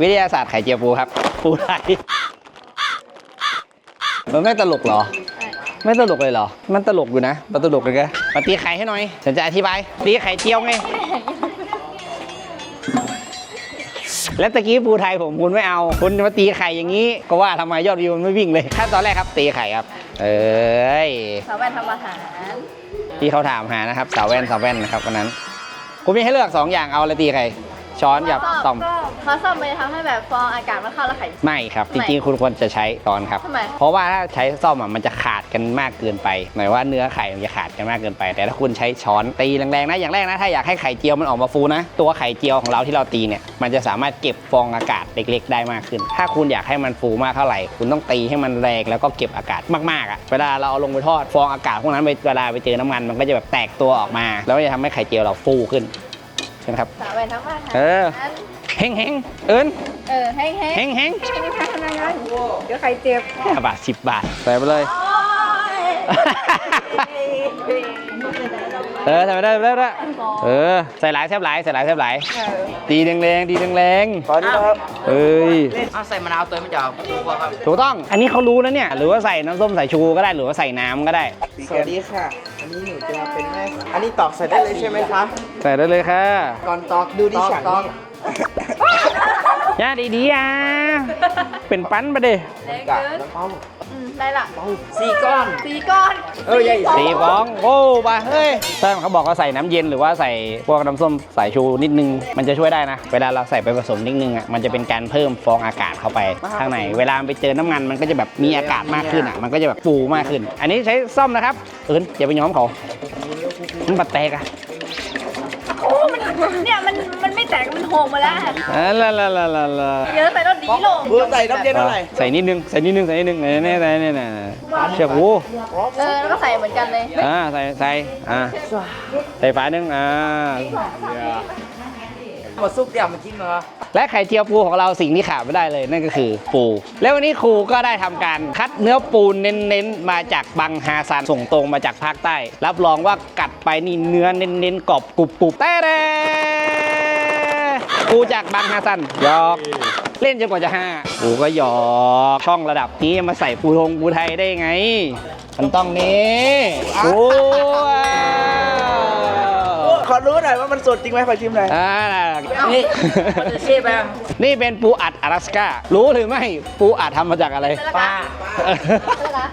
วิทยาศาสตร์ไข่เจียวปูครับ ปูไทยมันไม่ตลกเหรอ ไม่ตลกเลยเหรอ มันตลกอยู่นะ มันตลกเลยแกมาตีไข่ให้หน่อย ฉันจะอธิบาย ตีไข่เจียวไง แล้วตะกี้ปูไทยผมคุณไม่เอา คุณมาตีไข่อย่างนี้ ก็ว่าทำไมยอดวิวมันไม่วิ่งเลยขั้นตอนแรกครับ ตีไข่ครับ เอ้ยสาวแว่นทำอาหาร ที่เขาถามหานะครับสาวแว่นสาวแว่นนะครับวันนั้น คุณมีให้เลือก2อย่างเอาอะไรตีไข่ ช้อนกับต่อมเพราะซ่อมมันจะทำให้แบบฟองอากาศมันเข้าแล้วไข่ ไม่ครับ จทำไมริงๆ คุณควรจะใช้ช้อนครับ ทำไม เพราะว่าถ้าใช้ซ่อมอะมันจะขาดกันมากเกินไป หมายว่าเนื้อไข่มันจะขาดกันมากเกินไป แต่ถ้าคุณใช้ช้อนตีแรงๆนะอย่างแรกนะถ้าอยากให้ไข่เจียวมันออกมาฟูนะตัวไข่เจียวของเราที่เราตีเนี่ยมันจะสามารถเก็บฟองอากาศเล็ก ๆ ได้มากขึ้น ถ้าคุณอยากให้มันฟูมากเท่าไหร่ คุณต้องตีให้มันแรงแล้วก็เก็บอากาศมากๆอะเวลาเราเอาลงไปทอดฟองอากาศพวกนั้นเวลาไปเจอน้ำมันมันก็จะแบบแตกตัวออกมา แล้วมันจะทำให้ไข่เจียวเราฟูขึ้น ใช่ไหมครับสาวแว่นทำอาหารเออ เฮงเฮงเอิญเออแห้งแห้งเฮงเฮงไม่พัฒนาไงเดี๋ยวไข่เจ็บห้าบาทสิบบาทใส่ไปเลยเออใส่ไปได้ใส่ไปได้ใส่ไปได้เออใส่หลายแทบหลายใส่หลายแทบหลายตีแรงๆตีแรงตอนนี้นะครับๆเอ้ยเอาใส่มะนาวตัวมันจะเอาถูกกว่าครับถูกต้องอันนี้เขารู้แล้วเนี่ยหรือว่าใส่น้ำส้มสายชูก็ได้หรือว่าใส่น้ำก็ได้ สวัสดีค่ะ อันนี้หนูจะมาเป็นแม่อันนี้ตอกใส่ได้เลยใช่ไหมคะ ใส่ได้เลยค่ะก่อนตอกดูดิฉันนี่ย่าดีๆอะ เป็นปั้นไปดิแรงกะเกินน้ำเต้าอืมได้ละสี่ก้อน สีก้อนเออใหญ่ สีฟองโอ้ไปเฮ้ยถ้าเขาบอกว่าใส่น้ำเย็นหรือว่าใส่พวกน้ำส้มสายชูนิดนึง มันจะช่วยได้นะ เวลาเราใส่ไปผสมนิดนึงอะมันจะเป็นการเพิ่มฟองอากาศเข้าไปข้างในเวลามันไปเจอน้ำมันมันก็จะแบบมีอากาศมากขึ้นอะมันก็จะแบบฟูมากขึ้น อันนี้ใช้ซ่อมนะครับเอิญอย่าไปย้อมเขามันปัดแตกอะ โอ้มันเนี่ยมัน โหงมาแล้วอ่าละละละละละเยอะใส่รถดีลงเพื่อใส่น้ำเย็นเท่าไหร่ใส่นิดนึงใส่นิดนึงใส่นิดนึงเนี่ยเนี่ยเนี่ยเนี่ยเนี่ยเชือกหูเออแล้วก็ใส่เหมือนกันเลยอ่าใส่ใส่อ่าใส่ฝาหนึ่งอ่าหมดซุปเดี่ยวมันจริงเหรอและไข่เจียวปูของเราสิ่งที่ขาดไม่ได้เลยนั่นก็คือปู แล้ววันนี้ครูก็ได้ทำการคัดเนื้อปูเน้นๆมาจากบังฮาซันส่งตรงมาจากภาคใต้ รับรองว่ากัดไปนี่เนื้อเน้นๆกรอบกรุบๆแต่ กูจากบางฮาซันหยอกเล่นจนกว่าจะห้ากูก็หยอกช่องระดับนี้มาใส่ปูทงปูไทยได้ไง มันต้องนี้โอ้ขอรู้หน่อยว่ามันสดจริงไหมขอชิมหน่อยอ่านี่นี่เป็นปูอัดอลาสก้ารู้หรือไม่ปูอัดทำมาจากอะไรปลา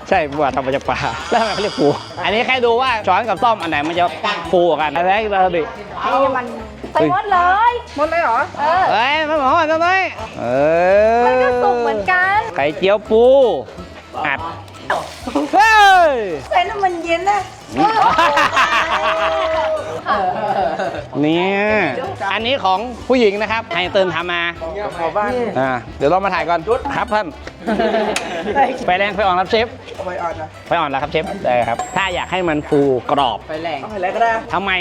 ใช่ปูอัดทำมาจากปลาแล้วทำไมเขาเรียกปูอันนี้แค่ดูว่าช้อนกับต้อมอันไหนมันจะฟูกว่ากันอะไรเราดิให้มันใส่หมดเลยหมดเลยเหรอเออเอ้ยมาหมอทำไมเออมันก็สุกเหมือนกันไข่เจียวปูอัดเฮ้ยใส่น้ำมันเย็นนะเนี่ยอันนี้ของผู้หญิงนะครับไฮเติร์นทำมาขอบ้านอ่าเดี๋ยวเรามาถ่ายก่อนครับท่านไปแรงไปอ่อนครับเชฟเอาไปอ่อนนะไปอ่อนแล้วครับเชฟได้ครับถ้าอยากให้มันฟูกรอบไปแรงเอาไปแล้วก็ได้ ทำไม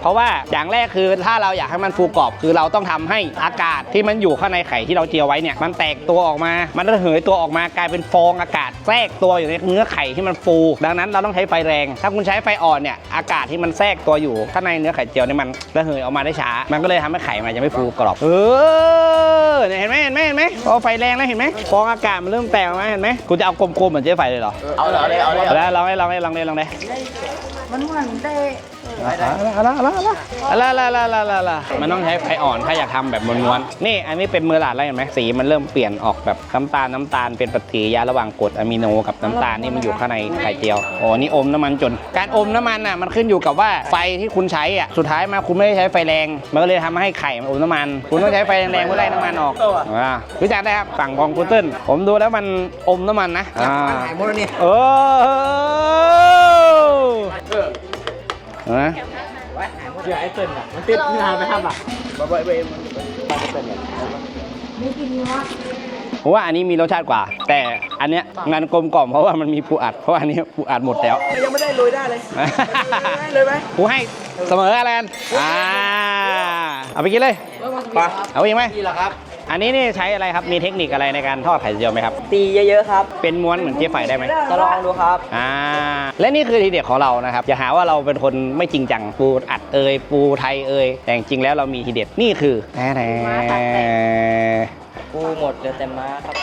เพราะว่าอย่างแรกคือถ้าเราอยากให้มันฟูกรอบ คือเราต้องทำให้อากาศที่มันอยู่ข้างในไข่ที่เราเจียวไว้เนี่ยมันแตกตัวออกมา มันระเหยตัวออกมากลายเป็นฟองอากาศแทรกตัวอยู่ในเนื้อไข่ที่มันฟู ดังนั้นเราต้องใช้ไฟแรง ถ้าคุณใช้ไฟอ่อนเนี่ยอากาศที่มันแทรกตัวอยู่ข้างในเนื้อไข่เจียวเนี่ยมันระเหยออกมาได้ช้า มันก็เลยทำให้ไข่มันยังไม่ฟูกรอบ เออเนี่ยเห็นไหมเห็นไหมเห็นไหมพอไฟแรงแล้วเห็นไหมฟองอากาศมันเริ่มแตกออกมาเห็นไหมคุณจะเอากลมๆเหมือนเจ๊ไฟเลยเหรอเอาเลยเอาเลยเอาเลยเอาแล้วลองได้ลองได้ลองได้ลองได้ มันเหมือนได้อะไรอะไรอะไรอะไรอะไรอะไรอะไรมันต้องใช้ไฟอ่อนถ้าอยากทำแบบม้วนๆนี่อันนี้เป็นเมอร์ลาดแล้วเห็นไหมสีมันเริ่มเปลี่ยนออกแบบน้ำตาลน้ำตาลเป็นปฏิกิริยาระหว่างกรดอะมิโนกับน้ำตาลนี่มันอยู่ข้างในไข่เจียวโอ้นี่อมน้ำมันจน การอมน้ำมันน่ะมันขึ้นอยู่กับว่าไฟที่คุณใช้อะสุดท้ายมาคุณไม่ได้ใช้ไฟแรง มันก็เลยทำให้ไข่มันอมน้ำมัน คุณต้องใช้ไฟแรงๆเพื่อไล่น้ำมันออกอ่ารู้จักได้ครับฝั่งของคุณเติ้ลผมดูแล้วมันอมน้ำมันนะอ่าหาย หมดแล้วนี่โอ้นะเดี๋ยวไอ้เติ้ลอะมันติดงานไปทำอะมาบ่อยไปมันมันจะเป็นแบบผมว่าอันนี้มีรสชาติกว่า แต่อันเนี้ยงานกลมกล่อมเพราะว่ามันมีปูอัด เพราะว่าอันนี้ปูอัดหมดแล้ว ยังไม่ได้โรยได้เลยเลยไหมกูให้เสมออะไรกันอ่าเอาไปกินเลยปะเอาไปอีกไหมนี่แหละครับ อันนี้นี่ใช้อะไรครับ มีเทคนิคอะไรในการทอดไข่เจียวไหมครับ ตีเยอะๆครับ เป็นม้วนเหมือนเจ๊ไฝได้ไหมจะลองดูครับ อ่า และนี่คือทีเด็ดของเรานะครับ อย่าหาว่าเราเป็นคนไม่จริงจัง ปูอัดเอย ปูไทยเอย แต่จริงๆแล้วเรามีทีเด็ด นี่คือแหน่ปู หมดเหลือแต่ม้าครับ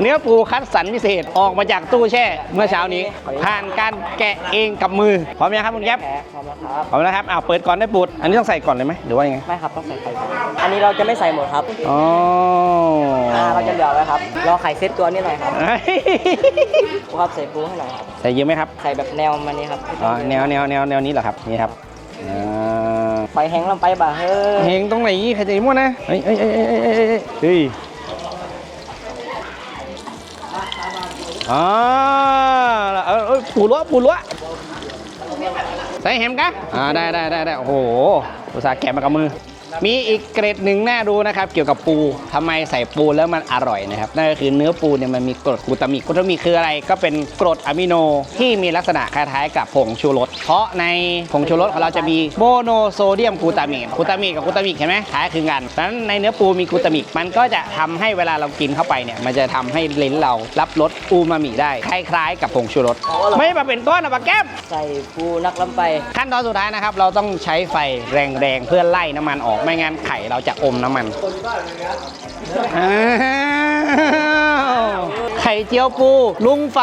เนื้อปูคัดสรรพิเศษออกมาจากตู้แช่เมื่อเช้านี้ ผ่านการแกะเองกับมือพร้อมยังครับคุณแก๊ปแพ้พร้อมแล้วครับพร้อมแล้วครับอ้าวเปิดก่อนได้ปูดอันนี้ต้องใส่ก่อนเลยไหมหรือว่ายังไงไม่ครับต้องใส่ไข่ก่อนอันนี้เราจะไม่ใส่หมดครับอ๋ออ่าเราจะเหลือไว้ครับรอไข่เซตตัวนี้หน่อยครับเฮ้ยปูครับใส่ปูให้หน่อยครับใส่เยอะไหมครับ ใส่แบบแนวมันนี้ครับอ๋อแนวแนวแนวแนวนี้เหรอครับนี่ครับอ่า ไฟแห้งลงไปบ่าเฮ้ยเฮงตรงไหนใครจะมั่วนะเฮ้ยเฮ้ยเฮ้ยเฮ้ยเฮ้ยเฮ้ยเฮ้ยอ๋อเออเออปูล้วปูล้วใส่เห็มกะอ่าได้ได้ได้ได้โอ้โหอุตส่าห์แกะมากับมือ มีอีกเกรดหนึ่งน่าดูนะครับ เกี่ยวกับปูทำไมใส่ปูแล้วมันอร่อยนะครับนั่นก็คือเนื้อปูเนี่ยมันมีกรดกลูตามิกกลูตามิกคืออะไร ก็เป็นกรดอะมิโนที่มีลักษณะคล้ายๆกับผงชูรสเพราะในผงชูรสของเราจะมีโมโนโซเดียมกลูตามิกกลูตามิกกับกลูตามิกเห็นไหมคล้ายคลึงกันดังนั้นในเนื้อปูมีกลูตามิกมันก็จะทำให้เวลาเรากินเข้าไปเนี่ยมันจะทำให้ลิ้นเรารับรสอูมามิได้คล้ายๆ กับผงชูรสไม่มาเป็นก้อนอะปะแก้มใส่ปูนักล้ำไป ขั้นตอนสุดท้ายนะครับเราต้องใช้ไฟแรงๆเพื่อไล่น้ำมันออกไม่งั้นไข่เราจะอมน้ำมันอ้าวไข่เจียวปู ลุงไฝ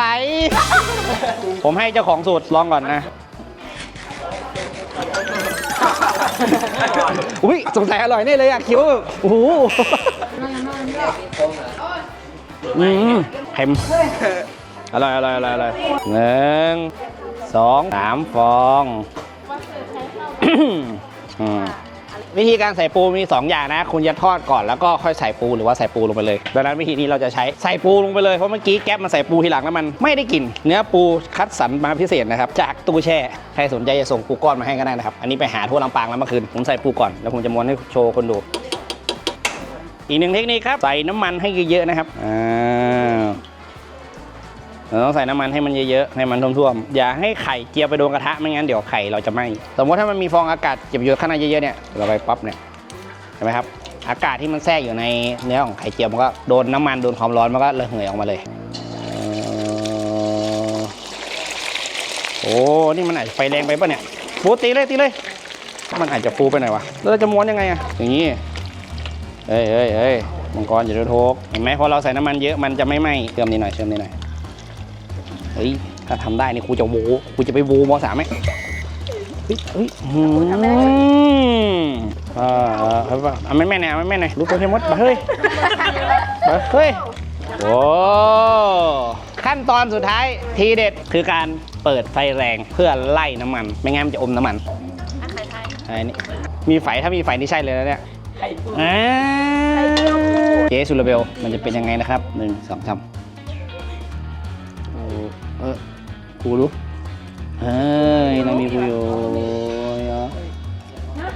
ผมให้เจ้าของสูตรลองก่อนนะ อุ้ยสงสัยอร่อยแน่เลยอะคิ้วโอ้โหอืมเค็มอร่อยอร่อยอร่อยอร่อยหนึ่งสองสามฟองอืม วิธีการใส่ปูมี 2 อย่างนะ คุณจะทอดก่อนแล้วก็ค่อยใส่ปูหรือว่าใส่ปูลงไปเลย ดังนั้นวิธีนี้เราจะใช้ใส่ปูลงไปเลยเพราะเมื่อกี้แก๊ปมาใส่ปูทีหลังแล้วมันไม่ได้กลิ่นเนื้อปูคัดสรรมาพิเศษนะครับจากตู้แช่ใครสนใจจะส่งปูก้อนมาให้ก็ได้นะครับอันนี้ไปหาทั่วลำปางแล้วเมื่อคืนผมใส่ปูก่อนแล้วผมจะม้วนให้โชว์คนดู อีกหนึ่งเทคนิคครับใส่น้ำมันให้เยอะๆนะครับอ่า ต้องใส่น้ำมันให้มันเยอะๆ ให้มันท่วมๆ อย่าให้ไข่เจียวไปโดนกระทะ ไม่งั้นเดี๋ยวไข่เราจะไหม้ สมมติถ้ามันมีฟองอากาศเก็บอยู่ข้างในเยอะๆ เนี่ย เราไปปั๊บเนี่ย เห็นไหมครับ อากาศที่มันแทรกอยู่ในเนื้อของไข่เจียวมันก็โดนน้ำมันโดนความร้อนมันก็ระเหยออกมาเลย โอ้ นี่มันอาจจะไฟแรงไปปะเนี่ยฟูตีเลยตีเลย มันอาจจะฟูไปหน่อยวะแล้วเราจะม้วนยังไงอะอย่างนี้ เฮ้ยเฮ้ยเฮ้ยมังกรอย่าโดนทกเห็นไหมพอเราใส่น้ำมันเยอะมันจะไม่ไหม้เติมนิดหน่อยเติมนิดหน่อย เฮ้ยถ้าทำได้นี่กูจะโวกูจะไปโวมสามไหมเฮ้ยเฮ้ยอืมอ่าเอาเอาเอาไม่แม่นอยเอาไม่แม่นหน่อยรู้ตัวเทมดมาเฮ้ยมาเฮ้ยโอ้ขั้นตอนสุดท้ายทีเด็ดคือการเปิดไฟแรงเพื่อไล่น้ำมัน ไม่งั้นมันจะอมน้ำมันอันนี้มีไฟถ้ามีไฟนี่ใช่เลยนะเนี่ยไข่ปูอ่าเจสุลเบลมันจะเป็นยังไงนะครับหนึ่งสองสาม กูรู้เฮ้ยนามีกูอยู่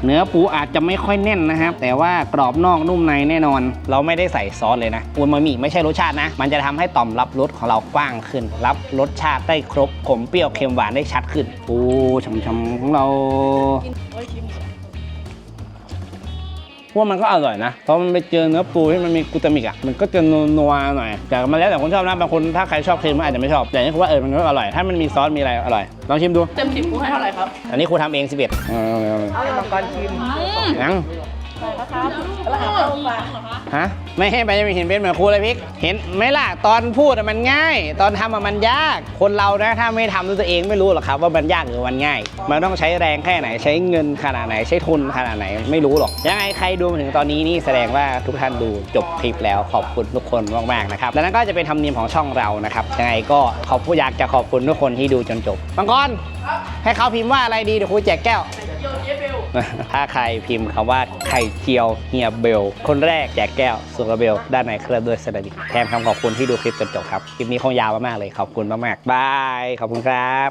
เนื้อปูอาจจะไม่ค่อยแน่นนะครับ แต่ว่ากรอบนอกนุ่มในแน่นอน เราไม่ได้ใส่ซอสเลยนะอูมามิไม่ใช่รสชาตินะ มันจะทำให้ต่อมรับรสของเรากว้างขึ้น รับรสชาติได้ครบขมเปรี้ยวเค็มหวานได้ชัดขึ้น ปูช่ำๆของเรา ว่ามันก็อร่อยนะ เพราะมันไปเจอเนื้อปูที่มันมีกลูตามิกอะ มันก็จะนัวๆหน่อย แต่มันแล้วแต่คนชอบนะ บางคนถ้าใครชอบเค็มก็อาจจะไม่ชอบ แต่นี่คือว่าเออ มันก็อร่อย ถ้ามันมีซอสมีอะไรอร่อย ลองชิมดู เต็มสิบปูให้เท่าไหร่ครับ อันนี้ครูทำเอง11เอาๆเอามังกรชิมๆยัง ฮะไม่ให้ไปจะมีเห็นเป็นเหมือนครูเลยพิก เห็นไหมล่ะตอนพูดอะมันง่าย ตอนทำอะมันยาก คนเรานะถ้าไม่ทำด้วยตัวเองไม่รู้หรอกครับว่ามันยากหรือมันง่าย มันต้องใช้แรงแค่ไหนใช้เงินขนาดไหนใช้ทุนขนาดไหนไม่รู้หรอก ยังไงใครดูมาถึงตอนนี้นี่แสดงว่าทุกท่านดูจบคลิปแล้วขอบคุณทุกคนมากๆนะครับและนั่นก็จะเป็นธรรมเนียมของช่องเรานะครับยังไงก็ขอบอยากจะขอบคุณทุกคนที่ดูจนจบมังกรให้เขาพิมพ์ว่าอะไรดีเดี๋ยวครูแจกแก้ว ถ้าใครพิมพ์คำว่าไข่เจียวเฮียเบล คนแรกแจกแก้วสุกระเบล ด้านในเครื่องด้วยสนาดิแทนคำขอบคุณที่ดูคลิปจนจบครับ คลิปนี้คงยาวมากๆเลยขอบคุณมากๆบาย ขอบคุณครับ